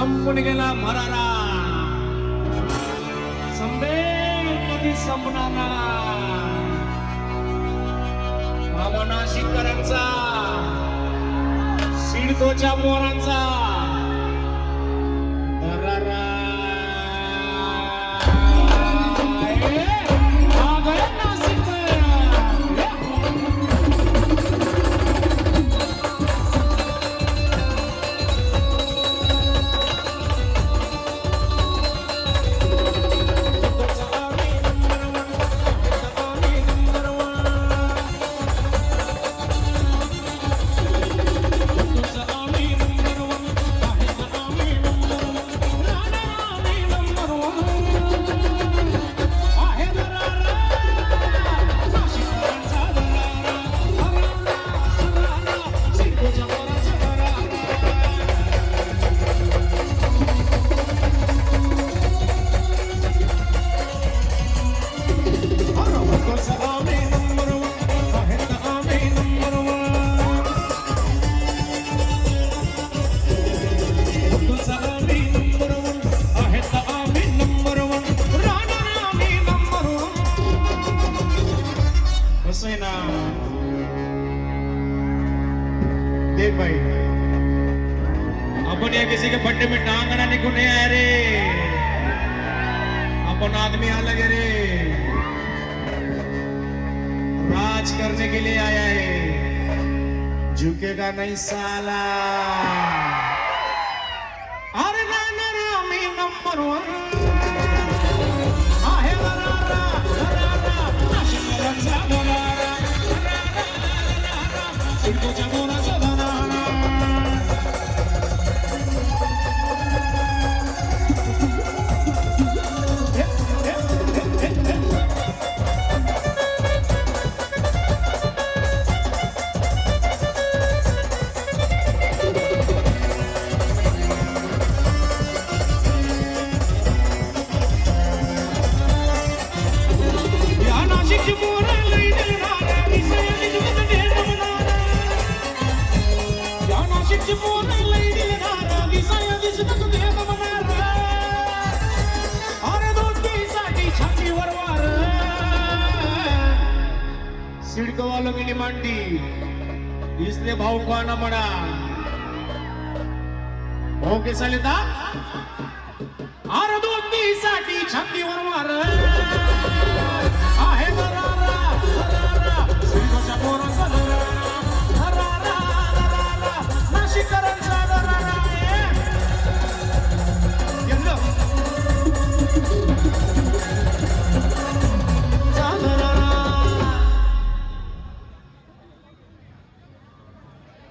संपून गेला मरारा संपेल कधी संपणार नाही. बाबा नाशिककरांचा सिडकोच्या मोरांचा देख भाई। अपन या किसी के बर्थडे में टांगना नहीं को नहीं आया रे। अपन आदमी अलग है रे। राज करने के लिए आया है। झुकेगा नहीं साला। अरे नंबर वन। सिडको वालों की डिमांडी इसने भाव को आना पड़ा भाऊ कैसा लेता अरे दोस्तीसाठी छातीवर मार